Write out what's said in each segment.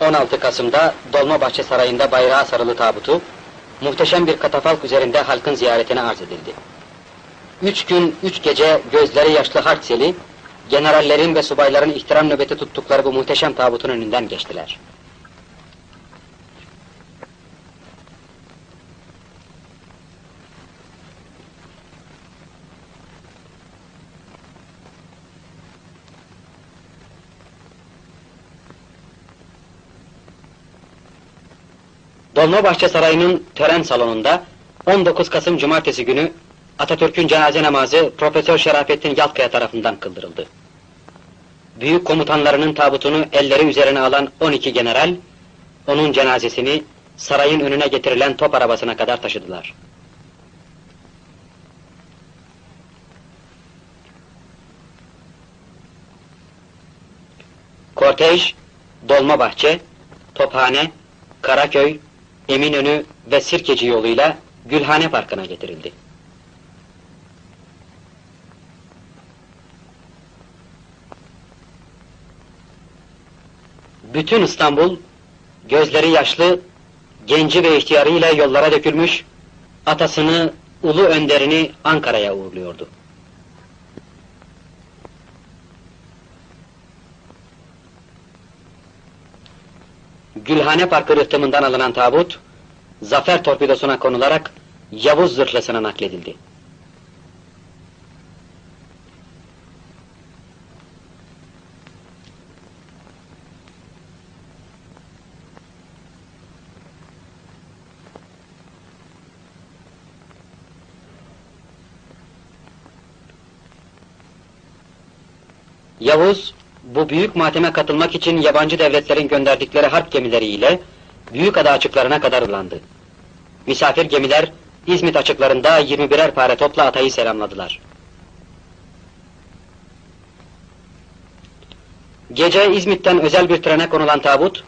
16 Kasım'da Dolmabahçe Sarayı'nda bayrağı sarılı tabutu, muhteşem bir katafalk üzerinde halkın ziyaretine arz edildi. Üç gün, üç gece gözleri yaşlı harp seli, generallerin ve subayların ihtiram nöbeti tuttukları bu muhteşem tabutun önünden geçtiler. Dolmabahçe Sarayı'nın tören salonunda 19 Kasım Cumartesi günü Atatürk'ün cenaze namazı Profesör Şerafettin Yalkaya tarafından kıldırıldı. Büyük komutanlarının tabutunu elleri üzerine alan 12 general, onun cenazesini sarayın önüne getirilen top arabasına kadar taşıdılar. Kortej, Dolmabahçe, Tophane, Karaköy, Eminönü ve Sirkeci yoluyla Gülhane Parkı'na getirildi. Bütün İstanbul, gözleri yaşlı, genci ve ihtiyarıyla yollara dökülmüş, atasını, ulu önderini Ankara'ya uğurluyordu. Gülhane Parkı rıhtımından alınan tabut, zafer torpidosuna konularak Yavuz zırhlısına nakledildi. Yavuz, bu büyük mateme katılmak için yabancı devletlerin gönderdikleri harp gemileriyle Büyükada açıklarına kadar ulandı. Misafir gemiler İzmit açıklarında 21'er pare topla atayı selamladılar. Gece İzmit'ten özel bir trene konulan tabut,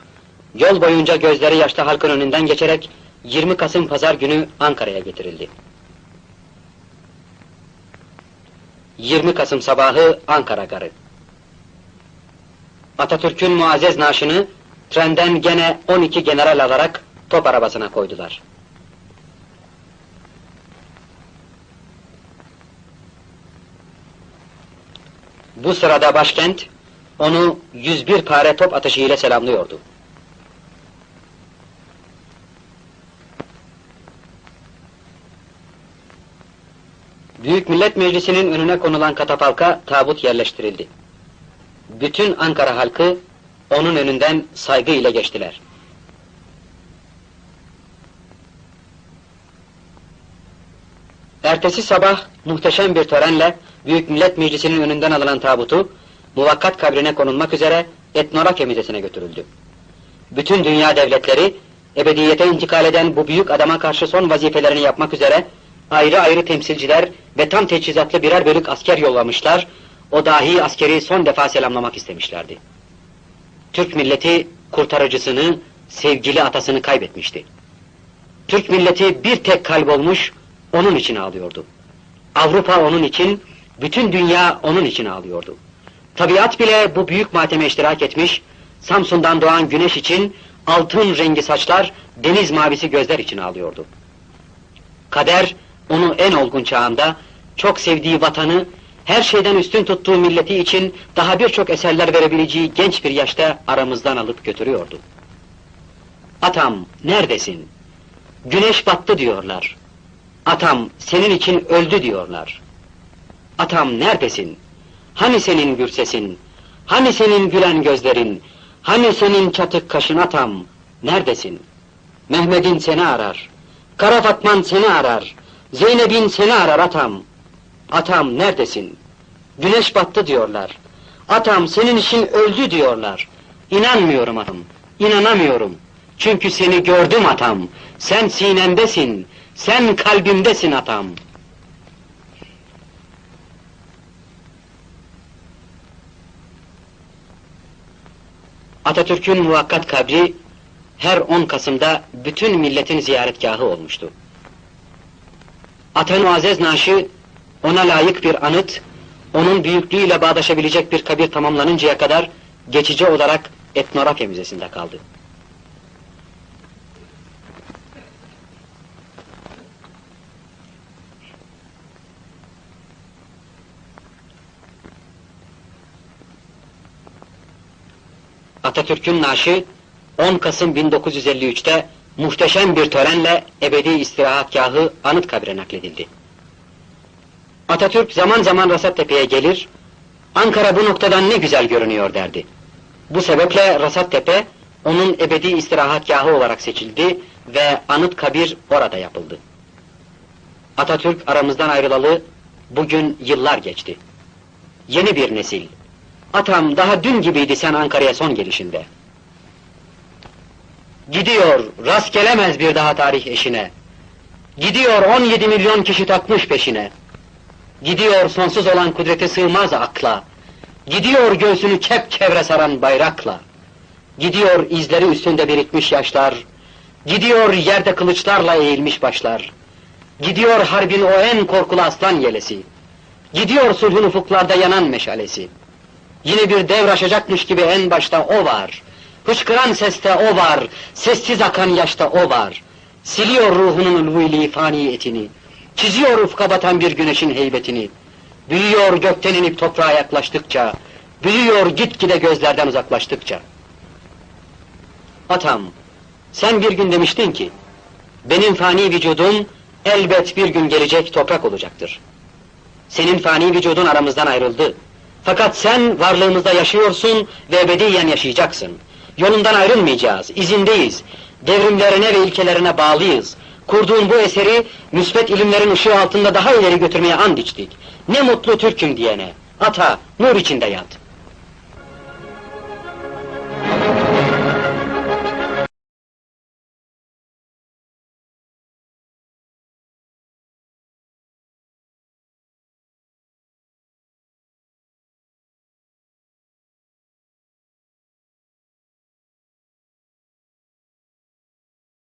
yol boyunca gözleri yaşlı halkın önünden geçerek 20 Kasım Pazar günü Ankara'ya getirildi. 20 Kasım sabahı Ankara Garı. Atatürk'ün muazzez naaşını trenden gene 12 general alarak top arabasına koydular. Bu sırada başkent onu 101 pare top atışı ile selamlıyordu. Büyük Millet Meclisi'nin önüne konulan katafalka tabut yerleştirildi. Bütün Ankara halkı onun önünden saygı ile geçtiler. Ertesi sabah muhteşem bir törenle Büyük Millet Meclisi'nin önünden alınan tabutu muvakkat kabrine konulmak üzere Etnografya Müzesi'ne götürüldü. Bütün dünya devletleri ebediyete intikal eden bu büyük adama karşı son vazifelerini yapmak üzere ayrı ayrı temsilciler ve tam teçhizatlı birer bölük asker yollamışlar, o dahi askeri son defa selamlamak istemişlerdi. Türk milleti kurtarıcısını, sevgili atasını kaybetmişti. Türk milleti bir tek kalp olmuş, onun için ağlıyordu. Avrupa onun için, bütün dünya onun için ağlıyordu. Tabiat bile bu büyük mateme iştirak etmiş, Samsun'dan doğan güneş için altın rengi saçlar, deniz mavisi gözler için ağlıyordu. Kader, onu en olgun çağında, çok sevdiği vatanı, her şeyden üstün tuttuğu milleti için daha birçok eserler verebileceği genç bir yaşta aramızdan alıp götürüyordu. Atam, neredesin? Güneş battı diyorlar. Atam, senin için öldü diyorlar. Atam, neredesin? Hani senin gür sesin? Hani senin gülen gözlerin? Hani senin çatık kaşın atam? Neredesin? Mehmet'in seni arar. Kara Fatman seni arar. Zeynep'in seni arar atam. Atam neredesin? Güneş battı diyorlar. Atam senin için öldü diyorlar. İnanmıyorum atam. İnanamıyorum. Çünkü seni gördüm atam. Sen sinemdesin. Sen kalbimdesin atam. Atatürk'ün muvakkat kabri her 10 Kasım'da bütün milletin ziyaretgahı olmuştu. Atan Muazzez naaşı ona layık bir anıt, onun büyüklüğüyle bağdaşabilecek bir kabir tamamlanıncaya kadar geçici olarak Etnografya Müzesi'nde kaldı. Atatürk'ün naaşı 10 Kasım 1953'te muhteşem bir törenle ebedi istirahatgahı anıt kabire nakledildi. Atatürk zaman zaman Rasattepe'ye gelir, Ankara bu noktadan ne güzel görünüyor derdi. Bu sebeple Rasattepe onun ebedi istirahatgahı olarak seçildi ve Anıtkabir orada yapıldı. Atatürk aramızdan ayrılalı bugün yıllar geçti. Yeni bir nesil. Atam daha dün gibiydi sen Ankara'ya son gelişinde. Gidiyor, rast gelemez bir daha tarih eşine. Gidiyor 17 milyon kişi takmış peşine. Gidiyor sonsuz olan kudrete sığmaz akla. Gidiyor göğsünü kep çevre saran bayrakla. Gidiyor izleri üstünde birikmiş yaşlar. Gidiyor yerde kılıçlarla eğilmiş başlar. Gidiyor harbin o en korkulu aslan yelesi. Gidiyor sulhun ufuklarda yanan meşalesi. Yine bir devraşacakmış gibi en başta o var. Hıçkıran seste o var, sessiz akan yaşta o var. Siliyor ruhunun ulviliği fani etini. Çiziyor ufka batan bir güneşin heybetini. Büyüyor gökten inip toprağa yaklaştıkça. Büyüyor gitgide gözlerden uzaklaştıkça. Atam, sen bir gün demiştin ki, benim fani vücudum elbet bir gün gelecek toprak olacaktır. Senin fani vücudun aramızdan ayrıldı. Fakat sen varlığımızda yaşıyorsun ve ebediyen yaşayacaksın. Yolundan ayrılmayacağız, izindeyiz. Devrimlerine ve ilkelerine bağlıyız. Kurduğun bu eseri müsbet ilimlerin ışığı altında daha ileri götürmeye and içtik. Ne mutlu Türk'üm diyene. Ata, nur içinde yat.